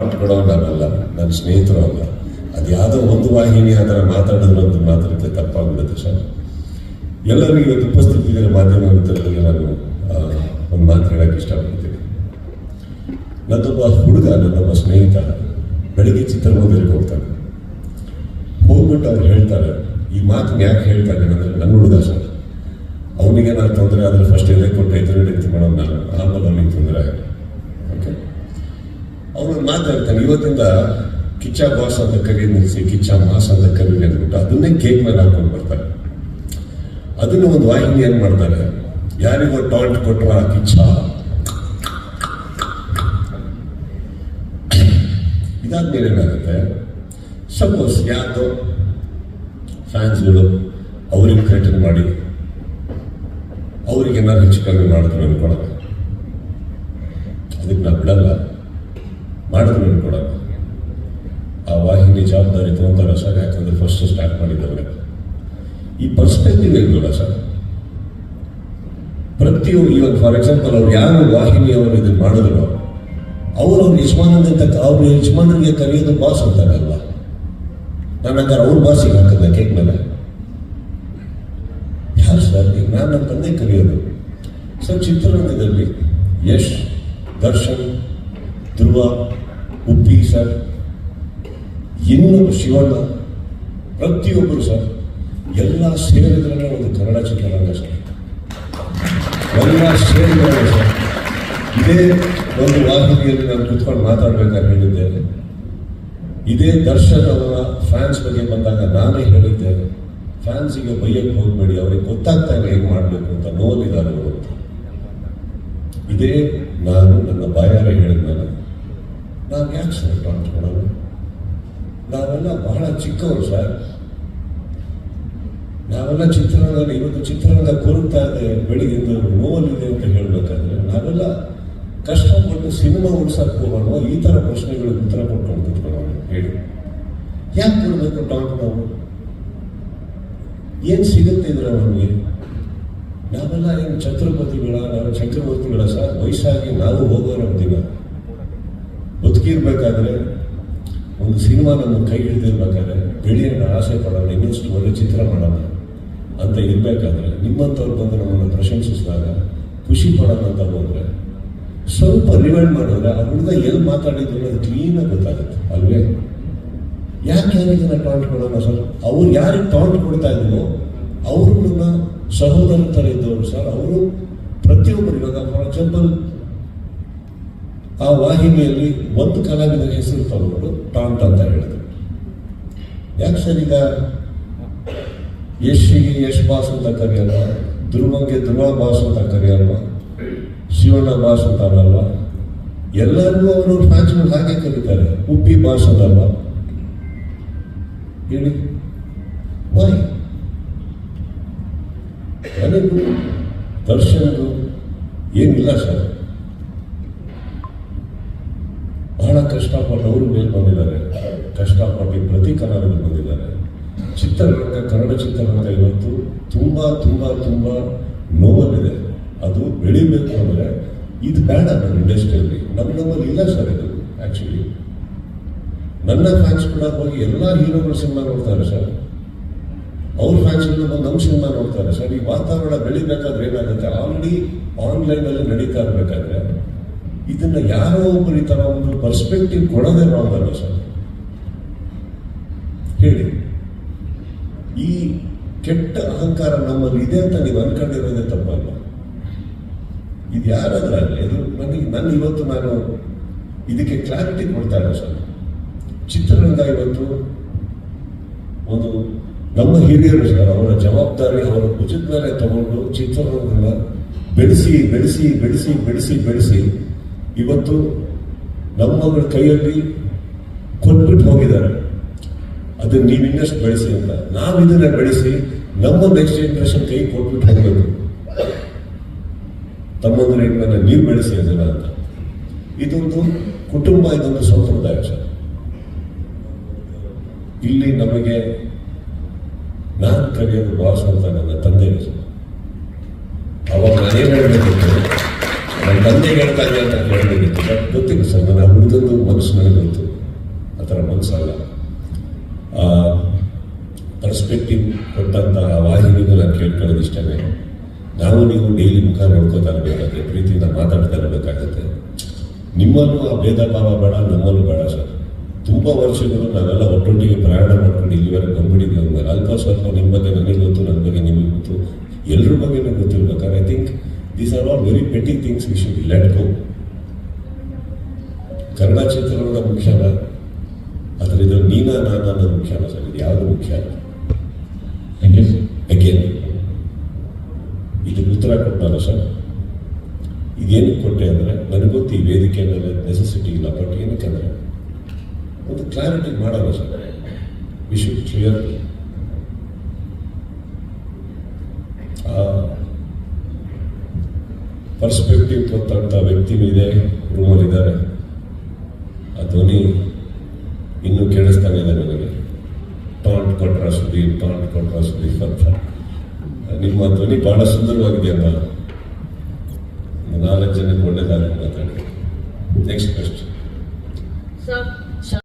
ಕೊಡೋನಲ್ಲ ನನ್ನ ಸ್ನೇಹಿತರು ಅಲ್ಲ. ಅದು ಯಾವುದೋ ಒಂದು ವಾಹಿನಿ ಆ ಥರ ಮಾತಾಡಿದ್ರು ಅಂತ ಮಾತಾಡಿದ್ರೆ ತಪ್ಪಾಗ್ಬಿಡುತ್ತೆ ಸರ್. ಎಲ್ಲರಿಗೂ ಇವತ್ತು ಉಪಸ್ಥಿತಿಯ ಮಾಧ್ಯಮ ಮಿತ್ರರಿಗೆ ನಾನು ಒಂದು ಮಾತು ಹೇಳಕ್ಕೆ ಇಷ್ಟಪಡ್ತೀನಿ. ನನ್ನೊಬ್ಬ ಹುಡುಗ, ನನ್ನೊಬ್ಬ ಸ್ನೇಹಿತ ಬೆಳಿಗ್ಗೆ ಚಿತ್ರಮಂದಿರಕ್ಕೆ ಹೋಗ್ತಾನೆ. ಹೋಗ್ಬಿಟ್ಟು ಅವ್ರು ಹೇಳ್ತಾರೆ, ಈ ಮಾತು ಯಾಕೆ ಹೇಳ್ತಾನೆ ಅಂದರೆ ನನ್ನ ಹುಡುಗ ಸರ್. ಅವನಿಗೆ ನಾನು ತೊಂದರೆ ಆದರೆ ಫಸ್ಟ್ ಎದೆ ಕೊಟ್ಟು, ಎದುರು ರೀತಿ ಮಾಡೋದು ನಾನು. ಆಮೇಲೆ ಅವನಿಗೆ ತೊಂದರೆ ಆಗಿದೆ. ಓಕೆ ಅವನು ಮಾತಾಡ್ತಾರೆ. ಇವತ್ತಿಂದ ಕಿಚ್ಚ ಬಾಸ್ ಅಂತ ಕರಿ ನಿಲ್ಲಿಸಿ ಕಿಚ್ಚ ಮಾಸ್ ಅಂತ ಕರಿ ಅಂದ್ಬಿಟ್ಟು ಅದನ್ನೇ ಕೇಕ್ ಮೇಲೆ ಹಾಕೊಂಡು ಬರ್ತಾರೆ. ಅದನ್ನು ಒಂದು ವಾಹಿನಿ ಏನ್ ಮಾಡ್ತಾರೆ? ಯಾರಿಗೋ ಟಾಂಟ್ ಕೊಟ್ರ ಕಿಚ್ಚ? ಇದಾದ್ಮೇಲೆ ಏನಾಗುತ್ತೆ? ಸಪೋಸ್ ಯಾರು ಫ್ಯಾನ್ಸ್ಗಳು ಅವ್ರಿಗೆ ಕ್ರಿಟನ್ ಮಾಡಿ, ಅವ್ರಿಗೆ ಏನಾದ್ರು ಹೆಚ್ಚು ಕಮ್ಮಿ ಮಾಡಿದ್ರು ಅನ್ಕೊಳಲ್ಲ ಅದಕ್ಕೆ ನಾವು ಬಿಡಲ್ಲ. ಮಾಡಿದ್ರು ಅನ್ಕೊಳಲ್ಲ ಆ ವಾಹಿನಿ ಜವಾಬ್ದಾರಿ ತಗೊಂತಾರ ಸರ್, ಯಾಕಂದ್ರೆ ಫಸ್ಟ್ ಸ್ಟಾರ್ಟ್ ಮಾಡಿದ್ದವ್ರೆ ಈ ಪರ್ಸ್ಪೆಕ್ಟಿವ್ ಇಲ್ವಲ್ಲ ಸರ್? ಪ್ರತಿಯೊಂದು ಇವಾಗ ಫಾರ್ ಎಕ್ಸಾಂಪಲ್ ಅವ್ರು ಯಾರು ವಾಹಿನಿಯವರು ಇದನ್ನ ಮಾಡಿದ್ರು, ಅವರು ಅವ್ರ ಯಜಮಾನಂದ ಅವ್ರ ಯಜಮಾನರಿಗೆ ಕರೆಯೋದು ಬಾಸ್ ಅಂತಾರೆ ಅಲ್ವಾ? ನಾನು ಹಂಗಾರೆ ಅವ್ರ ಬಾಸಿಗೆ ಹಾಕಿದ್ದೆ ಕೇಕ್ ಮೇಲೆ? ಯಾರು ಸರ್? ಈಗ ನಾನು ನನ್ನ ತಂದೆ ಕರೆಯೋದು. ಸರ್, ಚಿತ್ರರಂಗದಲ್ಲಿ ಯಶ್, ದರ್ಶನ್, ಧ್ರುವ ಉಪ್ಪಿ ಸರ್. ಇನ್ನು ಶಿವಣ್ಣ, ಪ್ರತಿಯೊಬ್ಬರು ಸರ್, ಎಲ್ಲ ಸೇರಿದ್ರೆ ಒಂದು ಕನ್ನಡ ಚಿತ್ರರಂಗ ಎಲ್ಲ ಸೇರಿದ್ರೆ ಸರ್. ಇದೇ ಒಂದು ವಾಹಿನಿಯಲ್ಲಿ ನಾನು ಕುತ್ಕೊಂಡು ಮಾತಾಡ್ಬೇಕಾದ್ರೆ ಹೇಳಿದ್ದೇನೆ. ಇದೇ ದರ್ಶನ್ ಅವರ ಫ್ಯಾನ್ಸ್ ಬಗ್ಗೆ ಬಂದಾಗ ನಾನೇ ಹೇಳಿದ್ದೇನೆ. ಫ್ಯಾನ್ಸಿಗೆ ಬೈಯಕ್ಕೆ ಹೋಗ್ಬೇಡಿ, ಅವರಿಗೆ ಗೊತ್ತಾಗ್ತಾ ಇಲ್ಲ ಹೇಗೆ ಮಾಡಬೇಕು ಅಂತ, ನೋವಿದ್ದಾರೆ ಅಂತ. ಇದೇ ನಾನು ನನ್ನ ಬಾಯಾರೆ ಹೇಳಿದ್ಮೇಲೆ ನಾನು ಯಾಕೆ ಸರ್ ಮಾಡೋದು ನಾವೆಲ್ಲ ಬಹಳ ಚಿಕ್ಕವರು ಸರ್. ನಾವೆಲ್ಲ ಚಿತ್ರರಂಗ ಇವತ್ತು ಚಿತ್ರರಂಗ ಕೊರಗ್ತಾ ಇದೆ ಬೆಳಿಗ್ಗೆ ನೋವಲ್ಲಿದೆ ಅಂತ ಹೇಳ್ಬೇಕಾದ್ರೆ, ನಾವೆಲ್ಲ ಕಷ್ಟಪಟ್ಟು ಸಿನಿಮಾ ಉಳಿಸಕ್ಕೆ ಹೋಗೋಣ ಈ ತರ ಪ್ರಶ್ನೆಗಳು ಉತ್ತರ ಕೊಟ್ಕೊಂಡು ಕೂತ್ಕೊಳ್ಳೋಣ, ಹೇಳಿ. ಯಾಕೆ ಕೊಡ್ಬೇಕು ಡಾಕ್ಟರ್ ನಾವು? ಏನು ಸಿಗುತ್ತೆ ಇದ್ರ ನಮಗೆ ನಾವೆಲ್ಲ ಏನು ಛತ್ರಪತಿಗಳ ನಾವು ಚಕ್ರವರ್ತಿಗಳ ಸರ್? ವಯಸ್ಸಾಗಿ ನಾವು ಹೋಗೋರು ಬದುಕಿರ್ಬೇಕಾದ್ರೆ ಒಂದು ಸಿನಿಮಾ ನನ್ನ ಕೈ ಹಿಡಿದಿರ್ಬೇಕಾದ್ರೆ ಬೆಳೆಯನ್ನು ಆಸೆ ಪಡೋಣ ಇನ್ನಷ್ಟು ಒಳ್ಳೆ ಚಿತ್ರ ಮಾಡೋಣ ಅಂತ ಇರಬೇಕಾದ್ರೆ, ನಿಮ್ಮಂಥವ್ರು ಬಂದು ನಮ್ಮನ್ನು ಪ್ರಶಂಸಿಸಿದಾಗ, ಖುಷಿ ಪಡೋಣ ಅಂತ ಹೋದ್ರೆ, ಸ್ವಲ್ಪ ರಿವೈಂಡ್ ಮಾಡಿದ್ರೆ ಆ ಹುಡುಗ ಎಲ್ಲಿ ಮಾತಾಡಿದ್ರು ಅದು ಕ್ಲೀನಾಗಿ ಗೊತ್ತಾಗುತ್ತೆ, ಅಲ್ವೇ? ಯಾಕೆ ಜನ ಟಾಂಟ್ ಕೊಡೋಣ ಸರ್ ಅವ್ರು ಯಾರಿಗೆ ಟಾಂಟ್ ಕೊಡ್ತಾ ಇದ್ರು? ಅವರು ನನ್ನ ಸಹೋದರ ಥರ ಇದ್ದವರು ಸರ್ ಅವರು ಪ್ರತಿಯೊಬ್ಬರು ಇವಾಗ ಫಾರ್ ಎಕ್ಸಾಂಪಲ್ ಆ ವಾಹಿನಿಯಲ್ಲಿ ಒಂದು ಕಲಾವಿದರ ಹೆಸರು ತಗೊಂಡು ಟಾಂಟ್ ಅಂತ ಹೇಳಿದ್ರು. ಯಾಕೆ ಸರ್ ಈಗ ಯಶಿಗೆ ಯಶ್ ಬಾಸ್ ಅಂತ ಕರೆಯಲ್ಲ ಧ್ರುವಂಗೆ ಧ್ರುವ ಬಾಸ್ ಅಂತ ಕರೆಯಲ್ವ ಶಿವಣ್ಣ ಬಾಸ್ ಅಂತ ಅನ್ನಲ್ವ ಎಲ್ಲರಿಗೂ ಅವರು ಫ್ಯಾನ್ಸ್ಗಳು ಹಾಗೆ ಕರೀತಾರೆ ಉಪ್ಪಿ ಬಾಸ್ ಅನ್ನಲ್ವ ಹೇಳಿ. ವೈ ನನಗೂ ದರ್ಶನಗೂ ಏನಿಲ್ಲ ಸರ್ ಬಹಳ ಕಷ್ಟಪಟ್ಟು ಅವರು ಮೇಲೆ ಬಂದಿದ್ದಾರೆ ಪ್ರತಿ ಕನ್ನಡದಲ್ಲಿ ಬಂದಿದ್ದಾರೆ ಚಿತ್ರರಂಗ, ಕನ್ನಡ ಚಿತ್ರರಂಗ ಇವತ್ತು ತುಂಬಾ ತುಂಬಾ ತುಂಬಾ ನೋವಲ್ಲಿದೆ. ಅದು ಬೆಳಿಬೇಕು ಅಂದರೆ ಇದು ಬೇಡ ನಮ್ಮ ಇಂಡಸ್ಟ್ರಿಯಲ್ಲಿ. ನಮ್ಮ ನಮ್ಮಲ್ಲಿ ಇಲ್ಲ ಸರ್ ಇದು ಆ್ಯಕ್ಚುಲಿ ನನ್ನ ಫ್ಯಾನ್ಸ್ ಕೂಡ ಹೋಗಿ ಎಲ್ಲ ಹೀರೋಗಳು ಸಿನಿಮಾ ನೋಡ್ತಾರೆ ಸರ್ ಅವ್ರ ಫ್ಯಾನ್ಸ್ಗಳು ಬಂದು ನಮ್ಮ ಸಿನಿಮಾ ನೋಡ್ತಾರೆ ಸರ್ ಈ ವಾತಾವರಣ ಬೆಳಿಬೇಕಾದ್ರೆ ಏನಾಗುತ್ತೆ? ಆಲ್ರೆಡಿ ಆನ್ಲೈನಲ್ಲಿ ನಡೀತಾ ಇರಬೇಕಾದ್ರೆ ಇದನ್ನ ಯಾರೋ ಒಬ್ಬರು ಈ ಥರ ಒಂದು ಪರ್ಸ್ಪೆಕ್ಟಿವ್ ಕೊಡೋದೇ ರಾಂಗ್ ಸರ್ ಹೇಳಿ. ಈ ಕೆಟ್ಟ ಅಹಂಕಾರ ನಮ್ಮಲ್ಲಿ ಇದೆ ಅಂತ ನೀವು ಅನ್ಕೊಂಡಿರೋದೇ ತಪ್ಪಲ್ಲ ಇದು ಯಾರಾದ್ರೂ ಆಗಲಿ ಇದು ನನಗೆ ನನ್ನ ಇವತ್ತು ನಾನು ಇದಕ್ಕೆ ಕ್ಲಾರಿಟಿ ಕೊಡ್ತಾ ಇಲ್ಲ ಸರ್ ಚಿತ್ರರಂಗ ಇವತ್ತು ಒಂದು ನಮ್ಮ ಹಿರಿಯರು ಸರ್, ಅವರ ಜವಾಬ್ದಾರಿ ಅವರ ಭುಜದ ಮೇಲೆ ತಗೊಂಡು ಚಿತ್ರರಂಗನ ಬೆಳೆಸಿ ಬೆಳೆಸಿ ಬೆಳೆಸಿ ಬೆಳೆಸಿ ಬೆಳೆಸಿ ಇವತ್ತು ನಮ್ಮಗಳ ಕೈಯಲ್ಲಿ ಕೊಟ್ಬಿಟ್ಟು ಹೋಗಿದ್ದಾರೆ. ಅದನ್ನ ನೀವು ಇನ್ನಷ್ಟು ಬೆಳೆಸಿ ಅಂತ. ನಾವು ಇದನ್ನ ಬೆಳೆಸಿ ನಮ್ಮ ನೆಕ್ಸ್ಟ್ ಜನರೇಷನ್ ಕೈ ಕೊಟ್ಬಿಟ್ಟು ಹೋಗಬೇಕು. ತಮ್ಮಂದ್ರೆ ಇನ್ಮೇಲೆ ನೀವು ಬೆಳೆಸಿ ಅದನ್ನ ಅಂತ. ಇದೊಂದು ಕುಟುಂಬ, ಇದೊಂದು ಸಂಪ್ರದಾಯ ಇಲ್ಲಿ ನಮಗೆ ನಾನು ಕರೆಯೋದು ಬಾಸ್ ಅಂತ ನನ್ನ ತಂದೆ ಅವಾಗ ನಾನೇನು ಹೇಳಬೇಕಿತ್ತು ನನ್ನ ತಂದೆಗೆ ಹೇಳ್ತಾ ಇದೆ ಅಂತ ಹೇಳಬೇಕಿತ್ತು ಗೊತ್ತಿಲ್ಲ ಸರ್, ನನ್ನ ಹುಡುಗಂದು ಮನಸ್ಸು ನನಗೆ ಗೊತ್ತು. ಮನಸ್ಸಲ್ಲ. ಪರ್ಸ್ಪೆಕ್ಟಿವ್ ಕೊಟ್ಟಂತಹ ವಾಹಿನಿಗೂ ನಾನು ಕೇಳ್ಕೊಳ್ಳೋದು ಇಷ್ಟವೇ? ನಾವು ನೀವು ಡೈಲಿ ಮುಖ ನೋಡ್ಕೋತಾ ಇರಬೇಕಾಗುತ್ತೆ ಪ್ರೀತಿಯಿಂದ ಮಾತಾಡ್ತಾ ಇರಬೇಕಾಗುತ್ತೆ. ನಿಮ್ಮಲ್ಲೂ ಆ ಭೇದ ಭಾವ ಬೇಡ, ನಮ್ಮಲ್ಲೂ ಬೇಡ ಸರ್. ತುಂಬ ವರ್ಷಗಳು ನಾವೆಲ್ಲ ಒಟ್ಟೊಟ್ಟಿಗೆ ಪ್ರಯಾಣ ಮಾಡ್ಕೊಂಡು ಇಲ್ಲಿವರೆಗೆ ಬಂದ್ಬಿಟ್ಟಿದ್ದೀವಿ ಅಂದ್ಮೇಲೆ ಅಲ್ಪ ಸ್ವಲ್ಪ ನಿಮ್ಮ ಬಗ್ಗೆ ನನಗೆ ಗೊತ್ತು, ನನ್ನ ಬಗ್ಗೆ ನಿಮಗೆ ಗೊತ್ತು. ಎಲ್ಲರ ಬಗ್ಗೆನೂ ಗೊತ್ತಿರ್ಬೇಕಾದ್ರೆ I think these are all very petty things we should let go Kannada ಚಿತ್ರರಂಗ ಮುಖ್ಯನ ಆದರೆ ಇದು ನೀನಾ ನಾನಾದರೂ ಮುಖ್ಯ ಅಲ್ಲ ಸರ್ ಇದು ಯಾವುದು ಮುಖ್ಯ? ಅಲ್ಲ ಥ್ಯಾಂಕ್ ಯು ಅಗೇನ್ ಉತ್ತರ ಕೊಟ್ಟಲ್ಲ ಸರ್? ಇದೇನು ಕೊಟ್ಟೆ ಅಂದರೆ ನನಗೆ ಗೊತ್ತು ಈ ವೇದಿಕೆ ಮೇಲೆ ನೆಸೆಸಿಟಿ ಇಲ್ಲ ಬಟ್ ಏನಕ್ಕೆ ಅಂದರೆ ಒಂದು ಕ್ಲಾರಿಟಿ ಮಾಡಲ್ಲ sir. We should clear perspective ಕೊಟ್ಟಂಥ ವ್ಯಕ್ತಿಗಳಿದೆ ಇದೆ ರೂಮಲ್ಲಿದ್ದಾರೆ ಆ ಧ್ವನಿ ಸುದೀಪ್ ಪಾಂಡ್ ಕೊಟ್ಟ ಅಂತ. ನಿಮ್ಮ ಧ್ವನಿ ಬಹಳ ಸುಂದರವಾಗಿದೆಯಪ್ಪ ನಾಲ್ಕು ಜನಕ್ಕೆ ಒಳ್ಳೇದಾಗಿ ಮಾತಾಡಿ. Next question